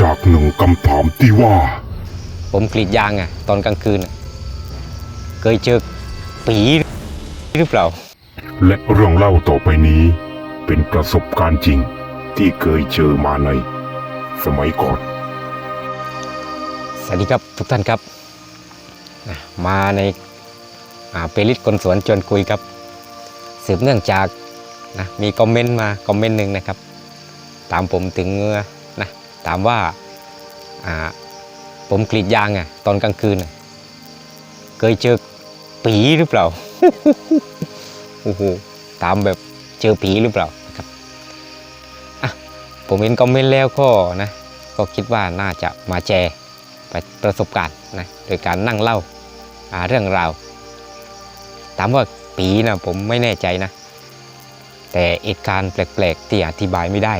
จากหนึ่งคำถามที่ว่า ผมกรีดยางอะตอนกลางคืนอะเคยเจอผีหรือเปล่า และเรื่องเล่าต่อไปนี้ เป็นประสบการณ์จริงที่เคยเจอมาในสมัยก่อน สวัสดีครับทุกท่านครับนะมาในอ่าเปริตคนสวนชวนคุยครับ สืบเนื่องจากนะมีคอมเมนต์มาคอมเมนต์หนึ่งนะครับ ตามผมถึงนะ ถามว่าผมกรีดยางอะตอนกลางคืน เคยเจอผีหรือเปล่าโอ้โหถามแบบเจอผีหรือเปล่าครับอะผมเห็นคอมเมนต์แล้วก็นะก็คิดว่าน่าจะมาแชร์ประสบการณ์นะโดยการนั่งเล่าาเรื่องราวถามว่าผีนะผมไม่แน่ใจนะ แต่เหตุการณ์แปลกๆที่อธิบายไม่ได้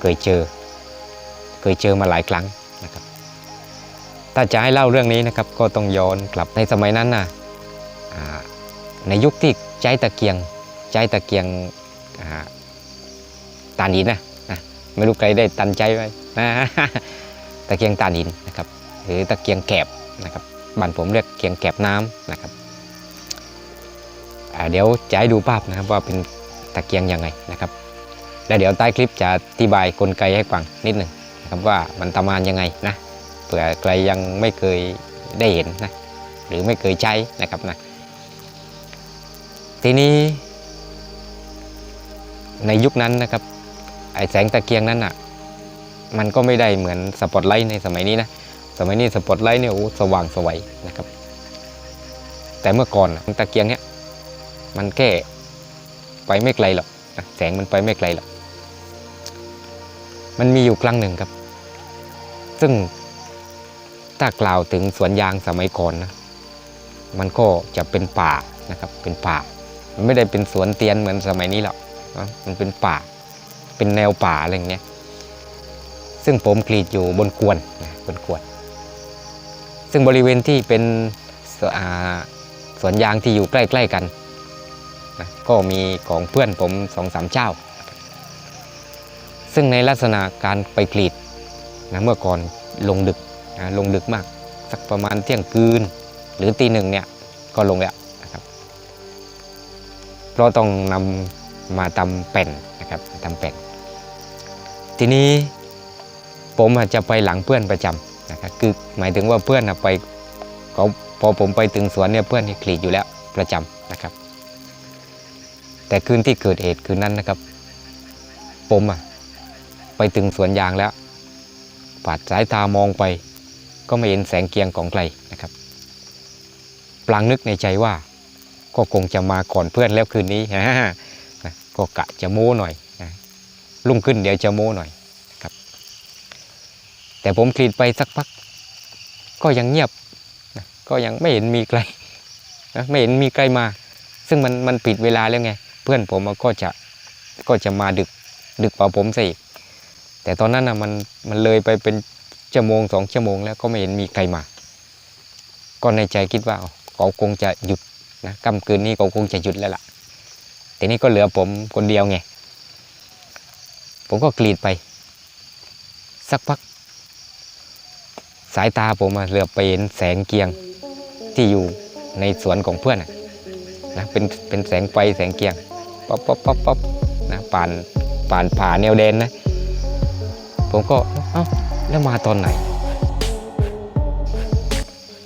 เคยเจอ ยเจอมาหลายครั้งนะครับ ถ้าจะให้เล่าเรื่องนี้นะครับก็ต้องย้อนกลับในสมัยนั้นนะในยุคที่ใช้ตะเกียงใช้ตะเกียงตานหินนะนะไม่รู้ใครได้ตันใจไหมนะตะเกียงตานินนะครับหรือตะเกียงแกบนะครับบ้านผมเรียกเกียงแกบน้ำนะครับเดี๋ยวจะให้ดูภาพนะครับว่าเป็นตะเกียงยังไงนะครับ แล้วเดี๋ยวใต้คลิปจะอธิบายกลไกให้ฟังนิดหนึ่ง นะครับว่ามันทำงานยังไงนะเผื่อใครยังไม่เคยได้เห็นนะหรือไม่เคยใช้นะครับนะทีนี้ ในยุคนั้นนะครับไอแสงตะเกียงนั้นอะมันก็ไม่ได้เหมือนสปอตไลท์ในสมัยนี้นะสมัยนี้สปอตไลท์เนี่ยโอ้สว่างสวัยนะครับ แต่เมื่อก่อนนะตะเกียงเนี่ยมันแค่ไปไม่ไกลหรอกแสงมันไปไม่ไกลหรอกมันมีอยู่ครั้งหนึ่งครับ ซึ่งถ้ากล่าวถึงสวนยางสมัยก่อนนะมันก็จะเป็นป่านะครับเป็นป่า มันไม่ได้เป็นสวนเตียนเหมือนสมัยนี้หรอกนะมันเป็นป่า เป็นแนวป่าอะไรอย่างเงี้ยซึ่งผมกรีดอยู่บนกวนนะบนกวน ซึ่งบริเวณที่เป็นสสวนยางที่อยู่ใกล้ ๆกันนะก็มีของเพื่อนผมสองสามเจ้า ซึ่งในลักษณะการไปกรีด นะเมื่อก่อนลงดึกนะลงดึกมาก สักประมาณเที่ยงคืน หรือตีหนึ่งเนี่ยก็ลงแล้วนะครับเราต้องนำมาทำแป่นนะครับทำแป่นทีนี้ผมอาจจะไปหลังเพื่อนประจำนะครับคือหมายถึงว่าเพื่อนนะไปเขาพอผมไปถึงสวนเนี่ยเพื่อนนี่กรีดอยู่แล้วประจำนะครับ แต่คืนที่เกิดเหตุคืนนั้นนะครับ ผมอะไปถึงสวนยางแล้ว ปาดสายตามองไป ก็ไม่เห็นแสงเกียงของใครนะครับ ปลางนึกในใจว่า ก็คงจะมาก่อนเพื่อนแล้วคืนนี้นะก็กะจะโม้หน่อยนะรุ่งขึ้นเดี๋ยวจะโม้หน่อยแต่ผมกรีดไปสักพัก ก็ยังเงียบนะก็ยังไม่เห็นมีใครนะไม่เห็นมีใครมา ซึ่งมันมันปิดเวลาแล้วไง เพื่อนผมก็จะก็จะมาดึกดึกกว่าผมซะอีก แต่ตอนนั้นนะมันมันเลยไปเป็นชั่วโมงสองชั่วโมงแล้วก็ไม่เห็นมีใครมา ก็ในใจคิดว่าเขาคงจะหยุดนะค่ำคืนนี้เขาคงจะหยุดแล้วล่ะแต่นี่ก็เหลือผมคนเดียวไง ผมก็กรีดไป สักพัก สายตาผมอะเหลือไปเห็นแสงเกียงที่อยู่ในสวนของเพื่อนอะนะเป็นเป็นแสงไฟแสงเกียงป๊อปป๊อปป๊อปป๊อปนะผ่านผ่านผ่าแนวแดนนะ ผมก็เอ้าแล้วมาตอนไหน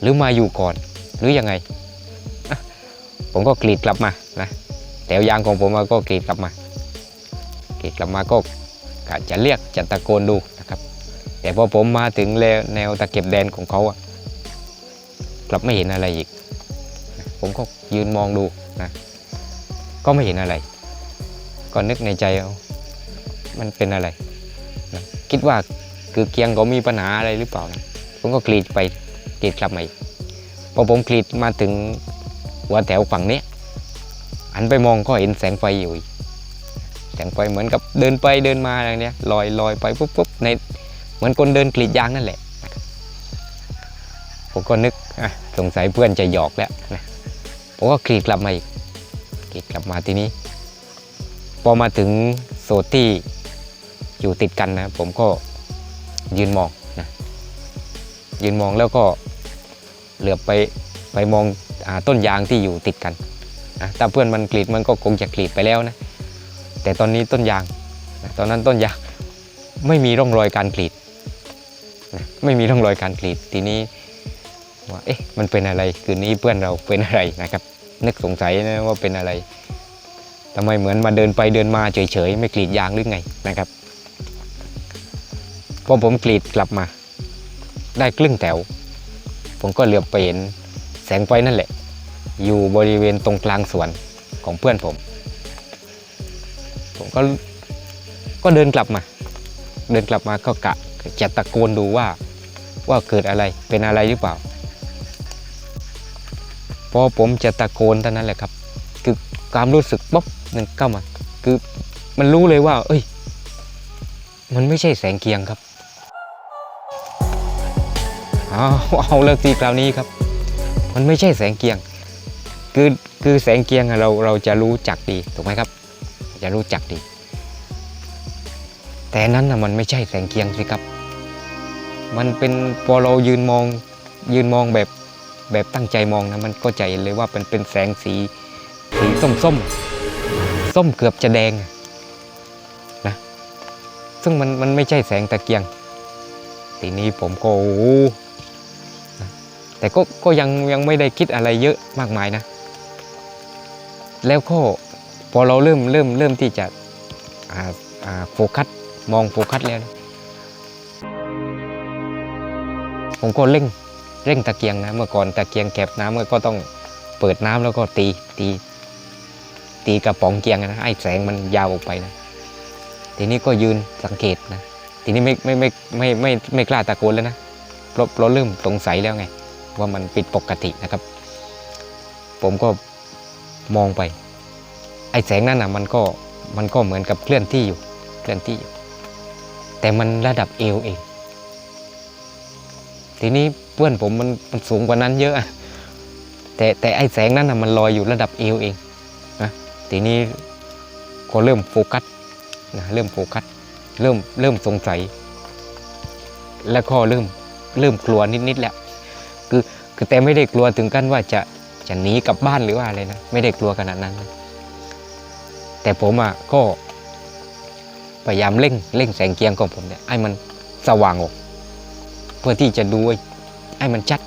หรือมาอยู่ก่อนหรือยังไง ผมก็กรีดกลับมานะแถวยางของผมก็กรีดกลับมากรีดกลับมาก็กะจะเรียกจะตะโกนดูนะครับ แต่พอผมมาถึงแนวตะเก็บแดนของเขาอะกลับไม่เห็นอะไรอีก ผมก็ยืนมองดูนะ ก็ไม่เห็นอะไร ก็นึกในใจเอามันเป็นอะไร คิดว่าคือเกียงเขามีปัญหาอะไรหรือเปล่านะผมก็กรีดไปกรีดกลับมาอีกพอผมกรีดมาถึงหัวแถวฝั่งนี้หันไปมองก็เห็นแสงไฟอยู่แสงไฟเหมือนกับเดินไปเดินมาอะไรเนี้ยลอยลอยไปปุ๊บปุ๊บในเหมือนคนเดินกรีดยางนั่นแหละ ผมก็นึกอะสงสัยเพื่อนจะหยอกแล้วนะผมก็กรีดกลับมาอีกกรีดกลับมาทีนี้ พอมาถึงโซที่ อยู่ติดกันนะผมก็ยืนมองนะยืนมองแล้วก็เหลือบไปไปมองอต้นยางที่อยู่ติดกันนะถ้าเพื่อนมันกรีดมันก็คงจะกรีดไปแล้วนะแต่ตอนนี้ต้นยางนะตอนนั้นต้นยางไม่มีร่องรอยการกรีดนะไม่มีร่องรอยการกรีดทีนี้ว่าเอ๊ะมันเป็นอะไรคืนนี้เพื่อนเราเป็นอะไรนะครับ นึกสงสัยนะว่าเป็นอะไรทำไมเหมือนมาเดินไปเดินมาเฉยๆ ไม่กรีดยางหรือไงนะครับ อผมกรีดกลับมา ได้ครึ่งแถว ผมก็เหลือบไปเห็นแสงไฟนั่นแหละ อยู่บริเวณตรงกลางสวนของเพื่อนผม ผมก็ก็เดินกลับมา เดินกลับมาก็กะจะตะโกนดูว่าว่าเกิดอะไรเป็นอะไรหรือเปล่าพอผมจะตะโกนเท่านั้นแหละครับ คือความรู้สึกป๊อบหนึ่งเข้ามา คือมันรู้เลยว่า เอ้ย มันไม่ใช่แสงเกียงครับ เอาเอาเลิกทีคราวนี้ครับ มันไม่ใช่แสงเกียง คือคือแสงเกียงเราเราจะรู้จักดีถูกไหมครับ จะรู้จักดี แต่นั้นนะมันไม่ใช่แสงเกียงสิครับ มันเป็นพอเรายืนมองยืนมองแบบแบบตั้งใจมองนะมันก็จะเห็นเลยว่าเป็นเป็นแสงสีสีส้มส้มส้มเกือบจะแดงนะซึ่งมันมันไม่ใช่แสงตะเกียง ทีนี้ผมก็โอ้ แต่ก็ก็ยังยังไม่ได้คิดอะไรเยอะมากมายนะ แล้วก็พอเราเริ่มเริ่มเริ่มที่จะโฟกัสมองโฟกัสแล้วนะผมก็เร่งเร่งตะเกียงนะเมื่อก่อนตะเกียงแก็บน้ำก็ต้องเปิดน้ำแล้วก็ตีตี ตีกระป๋องเกียงนะให้แสงมันยาวออกไปนะทีนี้ก็ยืนสังเกตนะทีนี้ไม่ไม่ไม่ไม่ไมไม่ไม่กล้าตะโกนแล้วนะเพราะเราเริ่มสงสัยแล้วไง ว่ามันผิดปกตินะครับ ผมก็มองไป ไอ้แสงนั้นนะมันก็มันก็เหมือนกับเคลื่อนที่อยู่เคลื่อนที่อยู่แต่มันระดับเอวเอง ทีนี้เพื่อนผมมันมันสูงกว่านั้นเยอะ แต่แต่ไอ้แสงนั้นนะมันลอยอยู่ระดับเอวเองนะทีนี้ก็เริ่มโฟกัสนะเริ่มโฟกัสเริ่มเริ่มสงสัย แล้วก็เริ่มเริ่มกลัวนิดๆแล้ว คือคือแต่ไม่ได้กลัวถึงขั้นว่าจะจะหนีกลับบ้านหรือว่าอะไรนะไม่ได้กลัวขนาดนั้น แต่ผมอะก็พยายามเร่งเร่งแสงเกียงของผมเนี่ยให้มันสว่างออก เพื่อที่จะดูให้มันชัด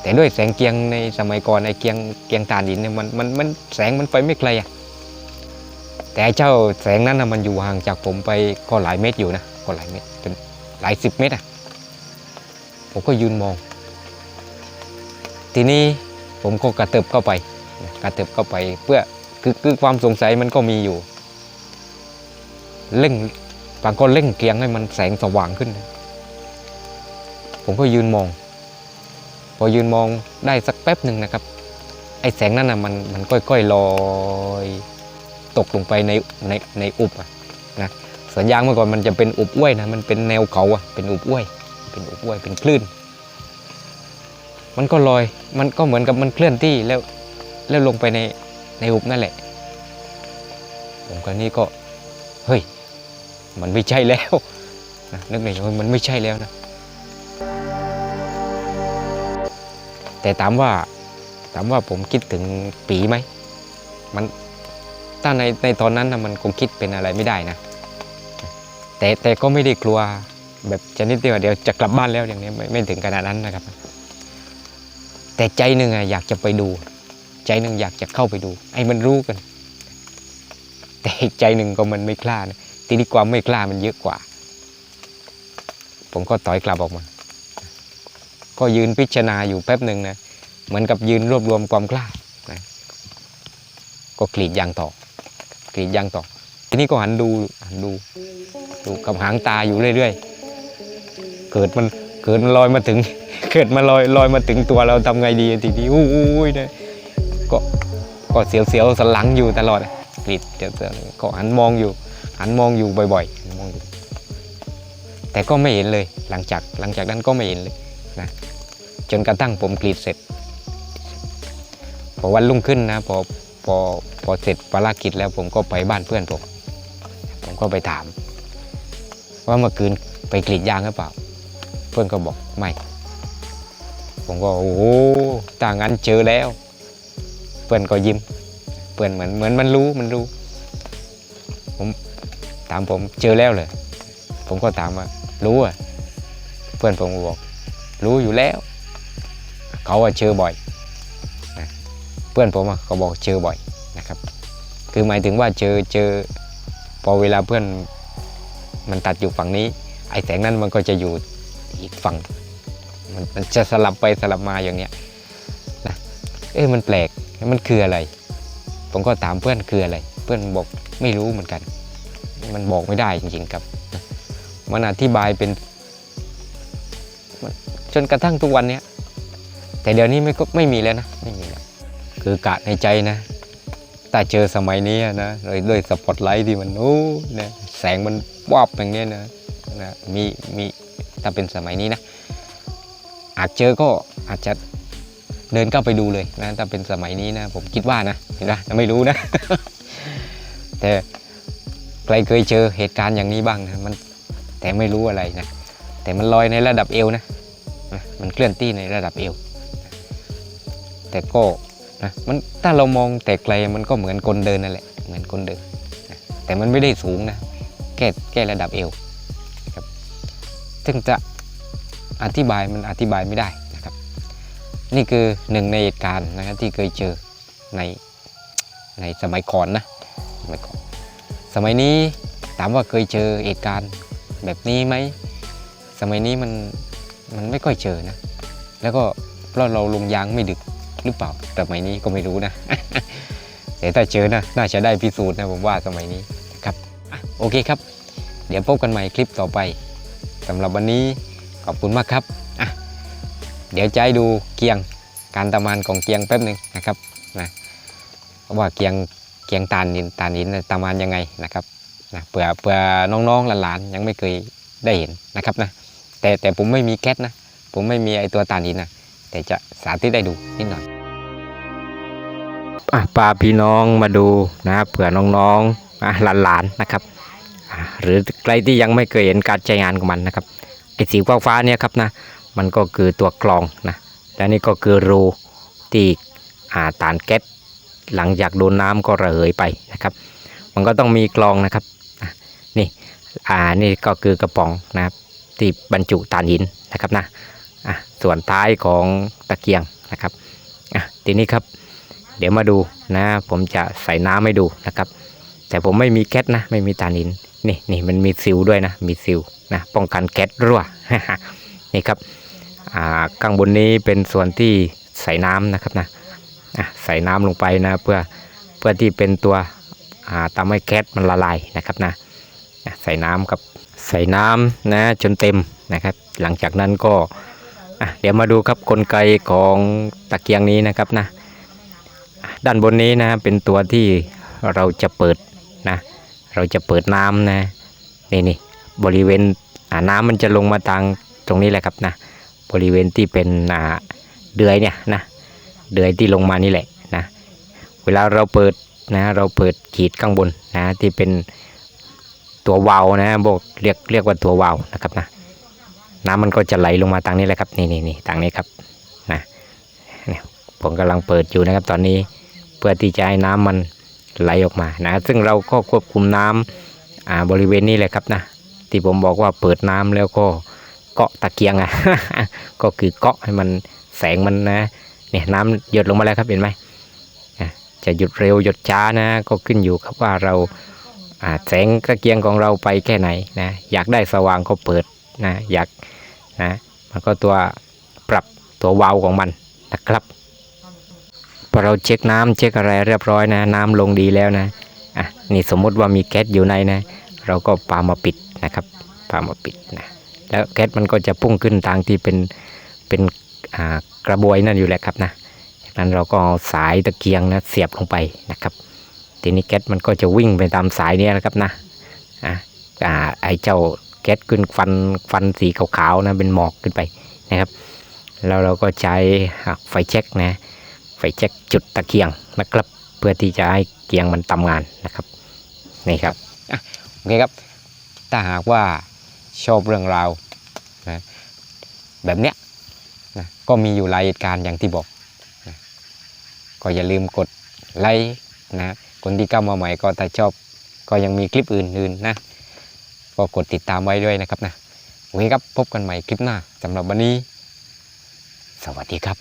แต่ด้วยแสงเกียงในสมัยก่อนไอ้เกียงเกียงตานินเนี่ยมันมันมันแสงมันไปไม่ไกลอะแต่เจ้าแสงนั้นนะมันอยู่ห่างจากผมไปก็หลายเมตรอยู่นะก็หลายเมตรเป็นหลายสิบเมตรอะผมก็ยืนมอง ทีนี้ผมก็กระเติบเข้าไปกระเติบเข้าไปเพื่อคือคือความสงสัยมันก็มีอยู่เร่งบางก็เร่งเกียงให้มันแสงสว่างขึ้น ผมก็ยืนมอง พอยืนมองได้สักแป๊บหนึ่งนะครับ ไอ้แสงนั้นนะมันมันค่อยๆลอยตกลงไปในในในอุบอะนะสวนยางเมื่อก่อนมันจะเป็นอุบอ้วยนะมันเป็นแนวเขาอะเป็นอุบอ้วย เป็นอุบอ้วยเป็นคลื่น มันก็ลอย มันก็เหมือนกับมันเคลื่อนที่แล้วแล้วลงไปในในอุบนั่นแหละ ผมก็นี่ก็เฮ้ยมันไม่ใช่แล้วนะนึกในใจมันไม่ใช่แล้วนะ แต่ถามว่าถามว่าผมคิดถึงปีไหมมันถ้าในในตอนนั้นนะมันคงคิดเป็นอะไรไม่ได้นะ แต่แต่ก็ไม่ได้กลัวแบบชนิดที่ว่าเดี๋ยวจะกลับบ้านแล้วอย่างนี้ไม่ไม่ถึงขนาดนั้นนะครับ แต่ใจหนึ่งอะอยากจะไปดู ใจหนึ่งอยากจะเข้าไปดู ไอ้มันรู้กัน แต่ใจหนึ่งก็มันไม่กล้านะทีนี้ความไม่กล้ามันเยอะกว่า ผมก็ถอยกลับออกมา ก็ยืนพิจารณาอยู่แป๊บหนึ่งนะเหมือนกับยืนรวบรวมความกล้านะก็กรีดยางต่อกรีดยางต่อ ทีนี้ก็หันดูหันดูดูกับหางตาอยู่เรื่อยๆ เกิดมัน เกิดลอยมาถึง เกิดมาลอยลอยมาถึงตัวเราทำไงดีทีนี้อู้ยนะก็ก็เสียวๆสนหลังอยู่ตลอดกรีดเสียวๆก็หันมองอยู่ หันมองอยู่บ่อยๆมองอยู่แต่ก็ไม่เห็นเลยหลังจากหลังจากนั้นก็ไม่เห็นเลยนะจนกระทั่งผมกรีดเสร็จพอวันรุ่งขึ้นนะพอพอพอเสร็จภารกิจแล้วผมก็ไปบ้านเพื่อนผม ผมก็ไปถาม ว่าเมื่อคืนไปกรีดยางหรือเปล่า เพื่อนก็บอกไม่ ผมก็โอ้โหถ้างั้นเจอแล้ว เพื่อนก็ยิ้ม เพื่อนเหมือนเหมือนมันรู้มันรู้ ผมถามผมเจอแล้วเลย ผมก็ถามว่ารู้อะ เพื่อนผมก็บอก รู้อยู่แล้ว เขาว่าเจอบ่อยนะเพื่อนผมอะเขาบอกเจอบ่อยนะครับ คือหมายถึงว่าเจอเจอพอเวลาเพื่อนมันตัดอยู่ฝั่งนี้ ไอ้แสงนั้นมันก็จะอยู่ อีกฝั่ง มันจะสลับไปสลับมาอย่างเนี้ยนะเอ้ยมันแปลกมันคืออะไร ผมก็ถามเพื่อนคืออะไร เพื่อนบอกไม่รู้เหมือนกัน มันบอกไม่ได้จริงๆครับ มันอธิบายเป็น จนกระทั่งทุกวันเนี้ยแต่เดี๋ยวนี้ไม่ก็ไม่มีแล้วนะไม่มีแล้วคือกะในใจนะถ้าเจอสมัยนี้นะโดยด้วยสปอตไลท์ที่มันโอ้นะแสงมันวาบอย่างเนี้ยนะนะมีมี ถ้าเป็นสมัยนี้นะอาจเจอก็อาจจะเดินเข้าไปดูเลยนะถ้าเป็นสมัยนี้นะผมคิดว่านะเห็นไหมไม่รู้นะ แต่ใครเคยเจอเหตุการณ์อย่างนี้บ้างนะมันแต่ไม่รู้อะไรนะแต่มันลอยในระดับเอวนะมันเคลื่อนที่ในระดับเอว แต่ก็นะมันถ้าเรามองแต่ไกลมันก็เหมือนคนเดินนั่นแหละเหมือนคนเดินแต่มันไม่ได้สูงนะแค่แค่ระดับเอว ซึ่งจะอธิบายมันอธิบายไม่ได้นะครับ นี่คือหนึ่งในเหตุการณ์นะครับที่เคยเจอในในสมัยก่อนนะสมัยก่อนสมัยนี้ถามว่าเคยเจอเหตุการณ์แบบนี้ไหมสมัยนี้มันมันไม่ค่อยเจอนะ แล้วก็เพราะเราลงยางไม่ดึกหรือเปล่าสมัยนี้ก็ไม่รู้นะแต่ถ้าเจอนะน่าจะได้พิสูจน์นะผมว่าสมัยนี้ครับโอเคครับ เดี๋ยวพบกันใหม่คลิปต่อไป สำหรับวันนี้ขอบคุณมากครับอะเดี๋ยวจะให้ดูเกียงการทำงานของเกียงแป๊บหนึ่งนะครับนะว่าเกียงเกียงตานหินตานหินทำงานยังไงนะครับนะเผื่อเผื่อน้องๆหลานๆยังไม่เคยได้เห็นนะครับนะแต่แต่ผมไม่มีแก๊สนะ ผมไม่มีไอตัวตานหินนะแต่จะสาธิตได้ดูนิดหน่อยปาพี่น้องมาดูนะเผื่อน้องๆหลานๆนะครับ หรือใครที่ยังไม่เคยเห็นการใช้งานของมันนะครับไอ้สีฟ้าฟ้าๆเนี่ยครับนะมันก็คือตัวกรองนะและนี่ก็คือรูที่าตานแก๊สหลังจากโดนน้ำก็ระเหยไปนะครับ มันก็ต้องมีกรองนะครับนี่อ่านี่ก็คือกระป๋องนะครับที่บรรจุตานหินนะครับนะอะส่วนท้ายของตะเกียงนะครับอะทีนี้ครับ เดี๋ยวมาดูนะ ผมจะใส่น้ำให้ดูนะครับ แต่ผมไม่มีแก๊สนะไม่มีตานหิน นี่นี่มันมีซิลด้วยนะ มีซิลนะป้องกันแก๊สรั่วนี่ครับอ่าข้างบนนี้เป็นส่วนที่ใส่น้ำนะครับนะอะใส่น้ำลงไปนะเพื่อเพื่อที่เป็นตัวอ่าทำให้แก๊สมันละลายนะครับนะใส่น้ำกับใส่น้ำนะจนเต็มนะครับ หลังจากนั้นก็เดี๋ยวมาดูครับกลไกของตะเกียงนี้นะครับนะอะด้านบนนี้นะเป็นตัวที่เราจะเปิดนะ เราจะเปิดน้ำนะนี่นี่บริเวณน้ำมันจะลงมาทางตรงนี้แหละครับนะบริเวณที่เป็นเดือยเนี่ยนะเดือยที่ลงมานี่แหละนะเวลาเราเปิดนะเราเปิดขีดข้างบนนะที่เป็นตัววาวนะบอกเรียกเรียกว่าตัววาวนะครับนะน้ำมันก็จะไหลลงมาทางนี้แหละครับนี่นี่นี่ทางนี้ครับนะผมกำลังเปิดอยู่นะครับตอนนี้เพื่อที่จะให้น้ำมัน ไหลออกมานะซึ่งเราก็ควบคุมน้ำอ่าบริเวณนี้แหละครับนะ ที่ผมบอกว่าเปิดน้ำแล้วก็เกาะตะเกียงอะก็คือเกาะให้มันแสงมันนะเนี่ยน้ำหยดลงมาแล้วครับเห็นไหมอะจะหยุดเร็วหยุดช้านะ ก็ขึ้นอยู่ครับว่าเราอ่าแสงตะเกียงของเราไปแค่ไหนนะอยากได้สว่างก็เปิดนะอยากนะมันก็ตัวปรับตัววาวของมันนะครับ พอเราเช็คน้ำเช็คอะไรเรียบร้อยนะ น้ำลงดีแล้วนะอะนี่สมมุติว่ามีแก๊สอยู่ในนะ เราก็ปามาปิดนะครับปามาปิดนะแล้วแก๊สมันก็จะพุ่งขึ้นทางที่เป็นเป็นอ่ากระบวยนั่นอยู่แหละครับนะจากนั้นเราก็เอาสายตะเกียงนะเสียบลงไปนะครับ ทีนี้แก๊สมันก็จะวิ่งไปตามสายเนี้นะครับนะอะอ่าไอเจ้าแก๊สขึ้นฟันฟันสีขาวๆนะเป็นหมอกขึ้นไปนะครับ แล้วเราก็ใช้ไฟแช็กนะ ไฟแช็กจุดตะเกียงนะครับ เพื่อที่จะให้เกียงมันทำงานนะครับนี่ครับโอเคครับถ้าหากว่าชอบเรื่องราวนะแบบเนี้ยนะก็มีอยู่หลายเหตุการณ์อย่างที่บอกนะก็อย่าลืมกดไลค์นะคนที่เข้ามาใหม่ก็ถ้าชอบก็ยังมีคลิปอื่นๆนะก็กดติดตามไว้ด้วยนะครับนะโอเคครับพบกันใหม่คลิปหน้าสำหรับวันนี้ สวัสดีครับ